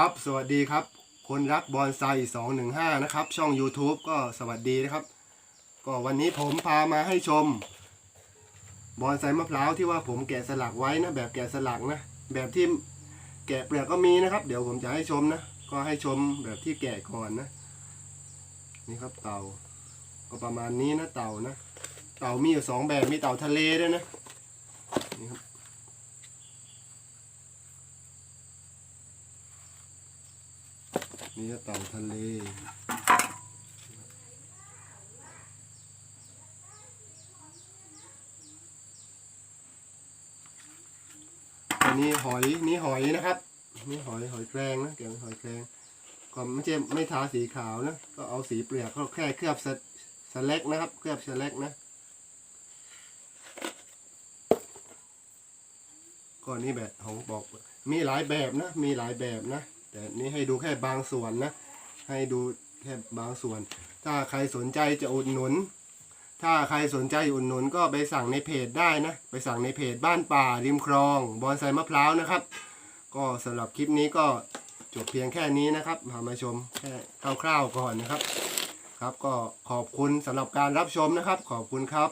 ครับ สวัสดีครับ คนรักบอนไซ215 นะครับ ช่อง YouTube ก็สวัสดีนะครับ ก็วันนี้ผมพามาให้ชม บอนไซมะพร้าวที่ว่าผมแกะสลักไว้นะ แบบแกะสลักนะ แบบที่แกะเปลือกก็มีนะครับ เดี๋ยวผมจะให้ชมนะ ก็ให้ชมแบบที่แกะก่อนนะ นี่ครับเต่า ก็ประมาณนี้นะเต่านะ เต่ามีอยู่สองแบบ มีเต่าทะเลด้วยนะ นี่ครับ นี่ก็เต่าทะเลอันนี้หอยนี่หอยนะครับนี่หอยหอยแครงนะเกี่ยวกับหอยแครงก็ไม่ใช่ไม่ทาสีขาวนะก็เอาสีเปลือกเขาแค่เคลือบสสเล็กนะครับ เคลือบสเล็กนะก็นี่แบบของบอกมีหลายแบบนะ มีหลายแบบนะ แต่นี่ให้ดูแค่บางส่วนนะ ให้ดูแค่บางส่วน ถ้าใครสนใจจะอุดหนุน ถ้าใครสนใจอุดหนุนก็ไปสั่งในเพจได้นะ ไปสั่งในเพจบ้านป่าริมคลองบอนไซมะพร้าวนะครับ ก็สำหรับคลิปนี้ก็จบเพียงแค่นี้นะครับพามาชมแค่คร่าวๆก่อนนะครับ ครับก็ขอบคุณสำหรับการรับชมนะครับ ขอบคุณครับ